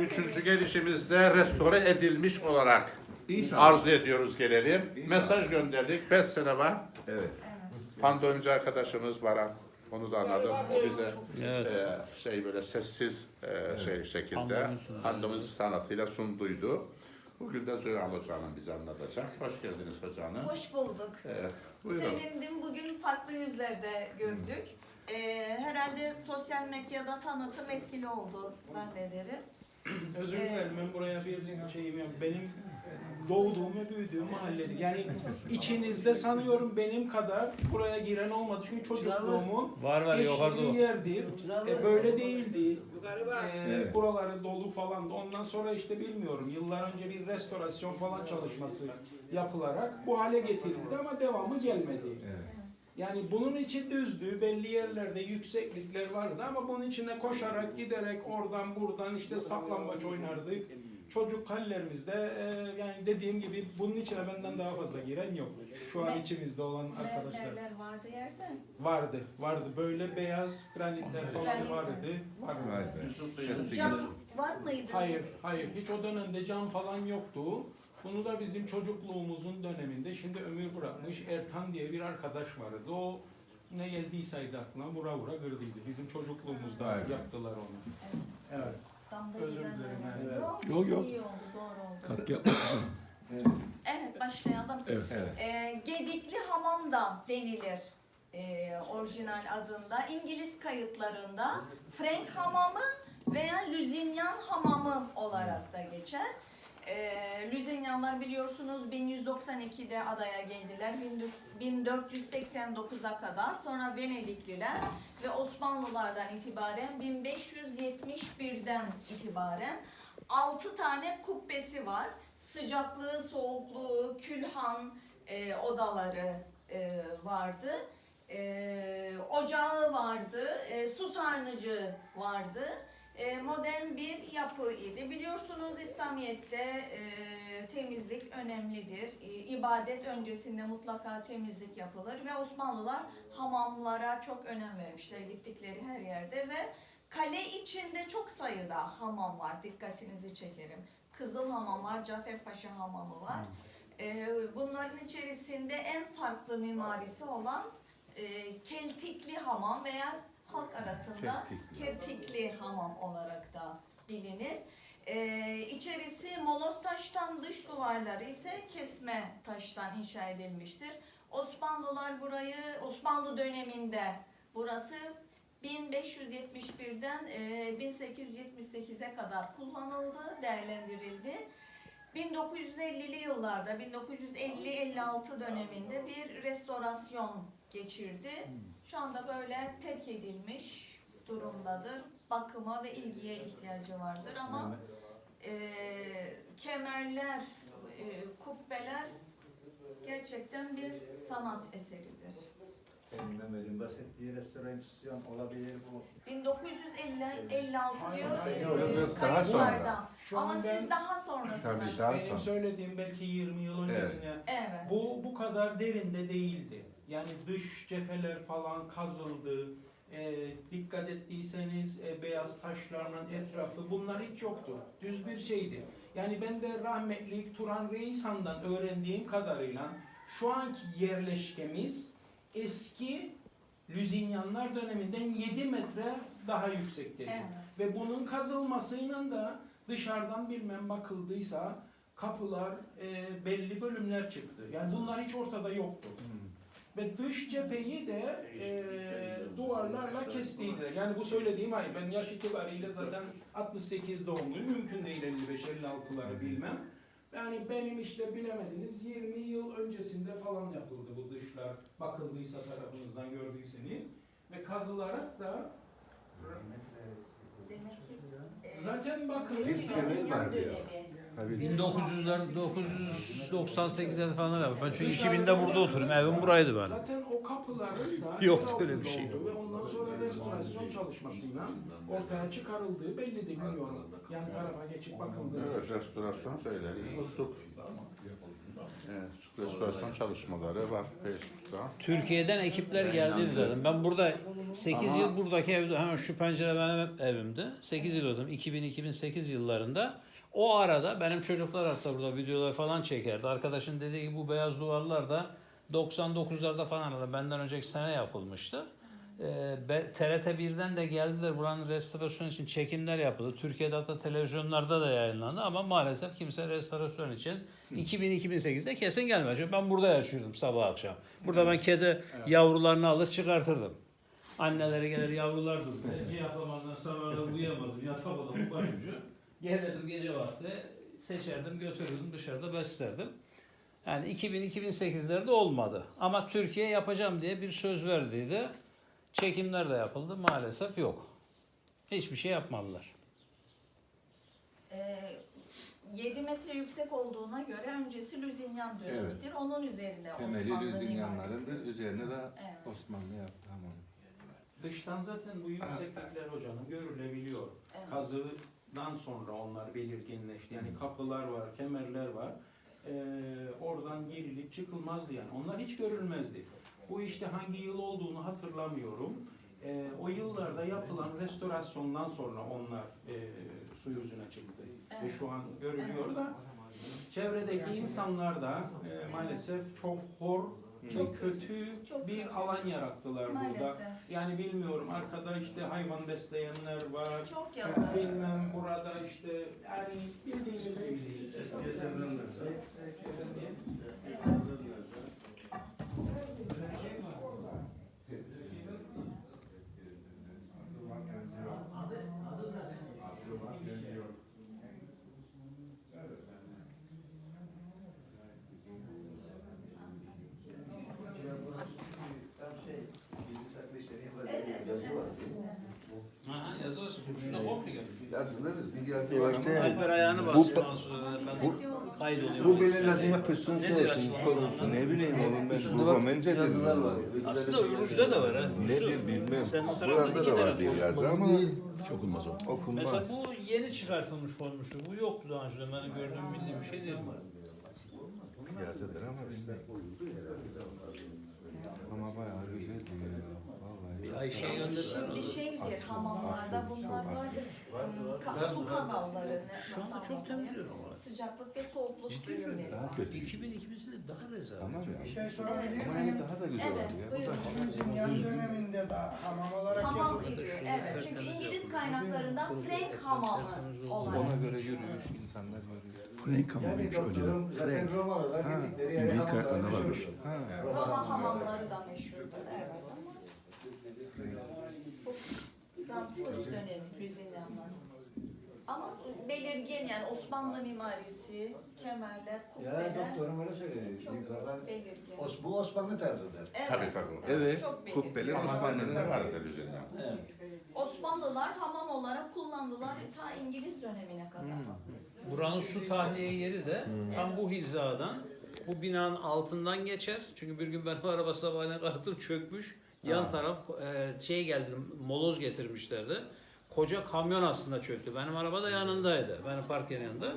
üçüncü gelişimizde restore edilmiş olarak İnşallah. arzu ediyoruz gelelim. İnşallah. Mesaj gönderdik. 5 sene var. Evet. Pandoncu arkadaşımız Baran. Onu da anladım. O bize Evet. e, şey böyle sessiz e, şey şekilde pandomim sanatıyla sunduydu. Bugün de Züral Hoca'nın bize anlatacak. Hoş geldiniz hocanım. Hoş bulduk. Evet, buyurun. Sevindim. Bugün farklı yüzlerde gördük. Ee, herhalde sosyal medyada tanıtım etkili oldu zannederim. Özür dilerim ben buraya bir şeyim yok. Benim doğduğum ve büyüdüğüm mahalledir. Yani içinizde sanıyorum benim kadar buraya giren olmadı. Çünkü çocukluğumun Var var yukarıda geçtiği o. yerdir. E, böyle değildi. E. Buraları dolu falan. Ondan sonra işte bilmiyorum. Yıllar önce bir restorasyon falan çalışması yapılarak bu hale getirildi ama devamı gelmedi. Evet. Yani bunun için düzdü, belli yerlerde yükseklikler vardı ama bunun içine koşarak giderek oradan buradan işte saklambaç oynardık. Çocuk hallerimizde e, yani dediğim gibi bunun içine benden daha fazla giren yok. Şu an içimizde olan arkadaşlar Mermerler vardı yerde. vardı, vardı böyle beyaz granitler falan Granit. vardı. vardı. Vay be. Hepsi Cam var mıydı? Hayır, hayır. Hiç o dönemde cam falan yoktu. Bunu da bizim çocukluğumuzun döneminde şimdi ömür bırakmış Ertan diye bir arkadaş vardı. O ne geldiyseydi aklına vura vura kırdıydı. Bizim çocukluğumuzda be. yaptılar onu. Evet. Tam da Özür güzel dilerim yani. Yok, Yok, yok. İyi oldu, doğru oldu. Kalk yapma. Evet, başlayalım. Evet. Evet. Ee, Gedikli Hamam da denilir ee, orijinal adında. İngiliz kayıtlarında Frank Hamamı veya Lüzinyan Hamamı olarak da geçer. Ee, Lüzinyanlar biliyorsunuz 1192'de adaya geldiler. 1489'a kadar. Sonra Venedikliler ve Osmanlılardan itibaren 1571'den itibaren 6 tane kubbesi var. Sıcaklığı, soğukluğu, külhan e, odaları e, vardı. E, ocağı vardı, e, su sarnıcı vardı. E, modern bir yapı idi. Biliyorsunuz İslamiyet'te e, temizlik önemlidir. E, ibadet öncesinde mutlaka temizlik yapılır ve Osmanlılar hamamlara çok önem vermişler gittikleri her yerde ve kale içinde çok sayıda hamam var. Dikkatinizi çekerim. Kızıl Hamam var, Caferpaşa Hamamı var. Ee, bunların içerisinde en farklı mimarisi olan e, Keltikli Hamam veya halk arasında. Keltikli Hamam olarak da bilinir. Ee, içerisi moloz taştan, dış duvarları ise kesme taştan inşa edilmiştir. Osmanlılar burayı Osmanlı döneminde burası 1571'den e, 1878'e kadar kullanıldı, değerlendirildi. 1950'li yıllarda 1950-56 döneminde bir restorasyon geçirdi. Şu anda böyle terk edilmiş durumdadır. Bakıma ve ilgiye ihtiyacı vardır ama e, kemerler, e, kubbeler gerçekten bir sanat eseridir. Benim Mehmet'in bahsettiği restorasyon olabilir bu. 1956 Hayır, diyor hayır, yok, yok, daha kayıtlarda. sonra. Şu Ama an ben siz daha sonrasında. Tabii daha benim sonra. söylediğim belki 20 yıl öncesine Evet. Bu bu kadar derinde değildi. Yani dış cepheler falan kazıldı. E, dikkat ettiyseniz e, beyaz taşlarla etrafı bunlar hiç yoktu. Düz bir şeydi. Yani ben de rahmetli Turan Reisan'dan öğrendiğim kadarıyla şu anki yerleşkemiz eski Lüzinyanlar döneminden 7 metre daha yüksektedir. Evet. Ve bunun kazılmasıyla da dışarıdan bilmem bakıldıysa kapılar, e, belli bölümler çıktı. Yani bunlar hiç ortada yoktu. Ve dış cepheyi de e, duvarlarla kestiydi. Yani bu söylediğim ay ben yaş itibariyle zaten 68 doğumluyum. Mümkün değil 55-56'ları bilmem. Yani benim işte bilemediniz 20 yıl öncesinde falan yapıldı bu dışlar. Bakıldıysa tarafınızdan gördüyseniz. Ve kazılarak da zaten bakın Lüzinyan var diyor. Tabii. 1900'ler 998'lerde falan abi. Ben çünkü 2000'de burada oturuyorum. Evim buraydı benim. Zaten o kapıların da Yoktu öyle bir şey. Ve ondan sonra restorasyon çalışmasıyla ortaya çıkarıldığı belli de bilmiyorum. Yan tarafa geçip bakıldığı. Evet, restorasyon şeyleri bulduk. Evet, restorasyon çalışmaları var Facebook'ta. Türkiye'den ekipler geldiydi zaten. Ben burada 8 Ama- yıl buradaki evde hemen şu pencere benim evimde. 8 yıl oldum. 2000-2008 yıllarında. O arada benim çocuklar hatta burada videolar falan çekerdi. Arkadaşın dediği gibi bu beyaz duvarlar da 99'larda falan arada benden önceki sene yapılmıştı. Ee, be- TRT 1'den de geldiler buranın restorasyon için çekimler yapıldı. Türkiye'de hatta televizyonlarda da yayınlandı ama maalesef kimse restorasyon için 2000-2008'de kesin gelmedi. Çünkü ben burada yaşıyordum sabah akşam. Burada ben kedi yavrularını alır çıkartırdım. Anneleri gelir yavrular durdu. Şey yapamazlar sabahda uyuyamazdım yatamadım başucu. Gelirdim gece vakti seçerdim götürürdüm dışarıda beslerdim. Yani 2000-2008'lerde olmadı. Ama Türkiye yapacağım diye bir söz verdiydi. Çekimler de yapıldı. Maalesef yok. Hiçbir şey yapmadılar. Ee, 7 metre yüksek olduğuna göre öncesi Lüzinyan dönemidir. Onun üzerine Temeli Osmanlı Lüzinyanların mimarisi. da üzerine de Evet. Osmanlı yaptı hamam. Dıştan zaten bu yükseklikler hocanın görülebiliyor. Evet. Kazıdan sonra onlar belirginleşti. Yani kapılar var, kemerler var. Ee, oradan girilip çıkılmazdı yani. Onlar hiç görülmezdi. Bu işte hangi yıl olduğunu hatırlamıyorum. Ee, o yıllarda yapılan restorasyondan sonra onlar e, su yüzüne çıktı. Ve Evet. şu an görülüyor da çevredeki insanlar da e, maalesef çok hor, çok kötü Çok bir kötü. alan yarattılar burada. Maalesef. Yani bilmiyorum arkada işte hayvan besleyenler var. Çok yazar. Bilmem burada Şuna geldi. Yazılır, yazı var ama Alper ayağını bastı. Ben kaydoluyor. bu böyle lazım Nedir şey anlamadım. Ne bileyim oğlum ben Üstünde bu bak, Romence yazılar var. Aslında Ürüc'de de var ha. Nedir bilmem. Sen o tarafta Burada iki da var tarafta. bir yazı ama Hiç okunmaz o. okunmaz. Mesela bu yeni çıkartılmış konmuştu. Bu yoktu daha önce. Benim gördüğüm bildiğim bir şey değil mi? Yazıdır ama bilmem. Ama bayağı güzel ya. Ayşe'yi göndersene. Şimdi şeydir hamamlarda bunlar vardır. Hmm, ka- Su kanalları. Şu anda çok temiz ama. Sıcaklık ve soğukluk Ciddi düğümleri. söylüyorum. Daha kötü. 2002'de daha rezalet. Tamam ya. şey sorabilir Ama miyim? daha da güzel Evet, oldu ya. Bu buyurun. da Bizim Zinyan döneminde de hamam olarak Hamam yapıldı. idi. Evet. Çünkü İngiliz kaynaklarında Frank hamamı olarak. ona göre yürüyüş, insanlar yürüyüş. Frank hamamıymış önceden. Frank. Ha, İngiliz kaynaklarında varmış. ha. Roma hamamları da meşhurdur. Evet. Fransız dönemi Lüzinyanlar. Ama belirgin yani Osmanlı mimarisi, kemerler, Ya kubbeler doktorum öyle söylüyor. çok Yukarıdan belirgin. Os, bu Osmanlı tarzıdır. Tabii tabii. Evet, Çok belirgin. kubbeler Osmanlı'da Osmanlı'da ne var. vardı Lüzinyan? Osmanlılar hamam olarak kullandılar ta İngiliz dönemine kadar. Buranın su tahliye yeri de tam bu hizadan bu binanın altından geçer. Çünkü bir gün benim araba sabahleyin kalktım çökmüş. Yan taraf e, şey geldi moloz getirmişlerdi. Koca kamyon aslında çöktü. Benim araba da yanındaydı. Benim park yanında.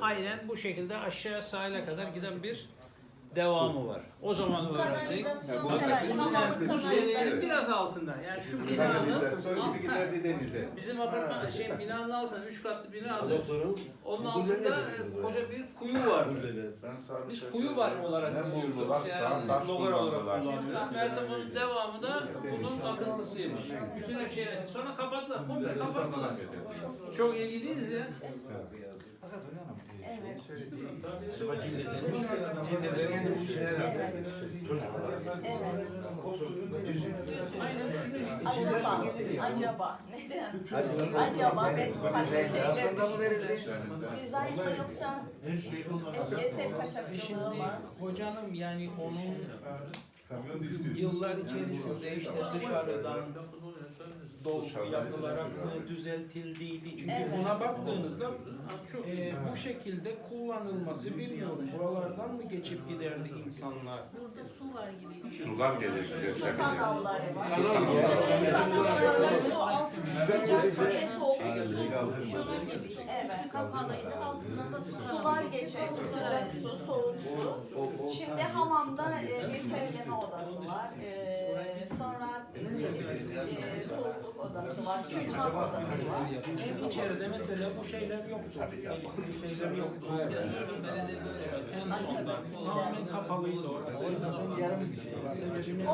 Aynen bu şekilde aşağıya sahile kadar giden bir devamı var. O zaman öğrendik. Kanalizasyon herhalde hamamlık Bu seviyenin kanalizasyon. biraz altında. Yani şu binanın gibi giderdi denize. Bizim apartman şey binanın altında 3 katlı binadır. Onun altında e, koca bir kuyu vardı. Biz kuyu var olarak Ne biliyoruz. Yani Taş logar olarak kullandılar. kullanıyoruz. Meğerse bunun devamı da bunun akıntısıymış. Bütün hep şeyler. Sonra kapattılar. Komple kapattılar. Çok ilgiliyiz ya. Evet. Evet. Aynen şunu Acaba, acaba neden? Acaba ve başka şeyler Dizayn mı yoksa eser kaçakçılığı mı? Hocanım yani onun yıllar içerisinde işte dışarıdan dolgu yapılarak düzeltildiydi? Çünkü Evet. buna baktığınızda e, bu şekilde kullanılması bilmiyorum. Buralardan mı geçip giderdi insanlar? Burada su var gibi. Sular gelir. Evet, kanallarda su altı sıcak gibi işte. Evet. Kapalıydı. Altından da su Sular geçerdi, sıcak su, soğuk su. Şimdi hamamda e, bir terleme odası var. E, sonra e, soğukluk odası var, külmak odası var. Hem içeride mesela bu şeyler yoktu. Elektrikli şeyler yoktu. En sonda tamamen kapalıydı orası. Sebebini o,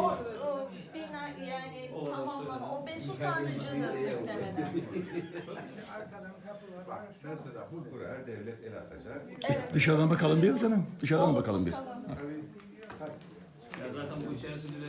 o bina yani tamamlama, o besu sarnıcıdır muhtemelen. Mesela bu buraya devlet el atacak. Evet. Dışarıdan bakalım bir canım. Dışarıdan bakalım bir. Ya zaten bu içerisinde